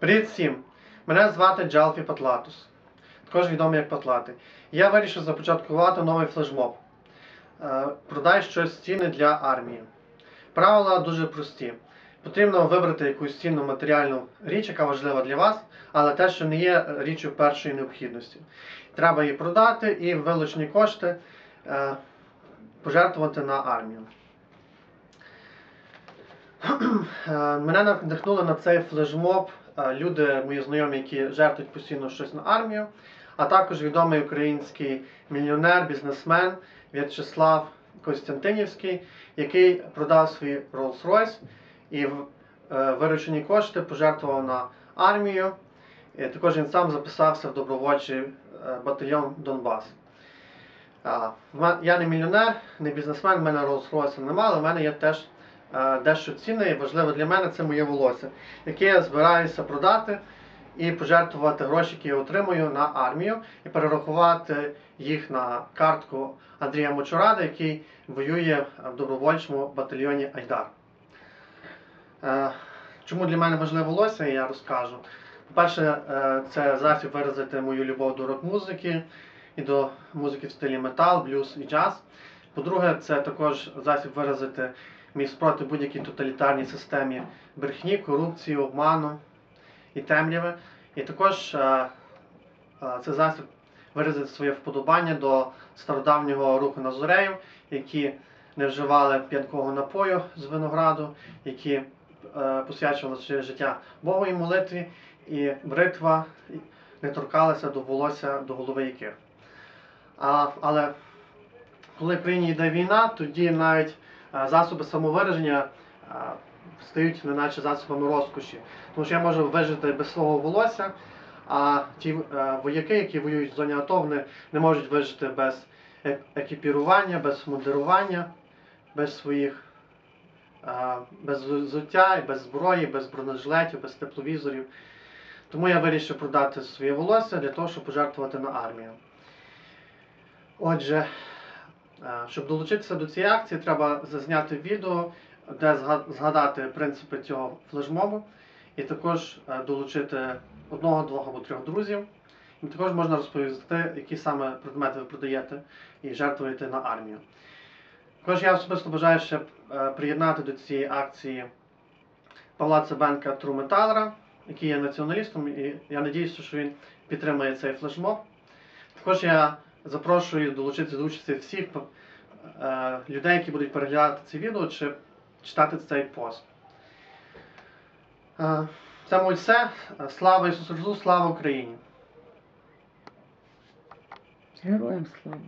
Привіт всім! Мене звати Джалфі Патлатус, також відомий як Патлати. Я вирішив започаткувати новий флешмоб. Е, Продай щось цінне для армії. Правила дуже прості. Потрібно вибрати якусь цінну матеріальну річ, яка важлива для вас, але те, що не є річчю першої необхідності. Треба її продати і вилучені кошти е, пожертвувати на армію. Е, Мене надихнули на цей флешмоб е, люди, мої знайомі, які жертвують постійно щось на армію, а також відомий український мільйонер, бізнесмен В'ячеслав Костянтинівський, який продав свій Rolls-Royce і в- е, виручені кошти пожертвував на армію. І також він сам записався в добровольчий батальйон Донбас. Я не мільйонер, не бізнесмен, в мене Rolls-Royce немає, але в мене є теж дещо цінне і важливе для мене це моє волосся, яке я збираюся продати і пожертвувати гроші, які я отримую на армію, і перерахувати їх на картку Андрія Мочурада, який воює в добровольчому батальйоні Айдар. Е, Чому для мене важливе волосся, я розкажу. По-перше, е, це засіб виразити мою любов до рок-музики і до музики в стилі метал, блюз і джаз. По-друге, це також засіб виразити мій спротив будь-якій тоталітарній системі брехні, корупції, обману і темряви. І також е, е, це засіб виразити своє вподобання до стародавнього руху Назореїв, які не вживали п'янкого напою з винограду, які е, посвячували своє життя Богу і молитві, і бритва не торкалася до волосся до голови яких. А, але коли в країні йде війна, тоді навіть засоби самовираження е, стають неначе засобами розкоші. Тому що я можу вижити без свого волосся, а ті е, вояки, які воюють в зоні АТО, вони не можуть вижити без е- екіпірування, без мундирування, без своїх е, без взуття, без зброї, без бронежилетів, без тепловізорів. Тому я вирішив продати своє волосся для того, щоб пожертвувати на армію. Отже, е, щоб долучитися до цієї акції, треба зазняти відео, де згадати принципи цього флешмобу, і також е, долучити одного, двох або трьох друзів. І також можна розповісти, які саме предмети ви продаєте і жертвуєте на армію. Також я особисто бажаю ще е, приєднати до цієї акції Павла Цебенка Труметалера, який є націоналістом, і я надіюся, що він підтримає цей флешмоб. Також я запрошую долучитися до участі всіх е, людей, які будуть переглядати це відео чи читати цей пост. Е, це моє все. Слава Ісусу Христу, слава Україні! Героям слава.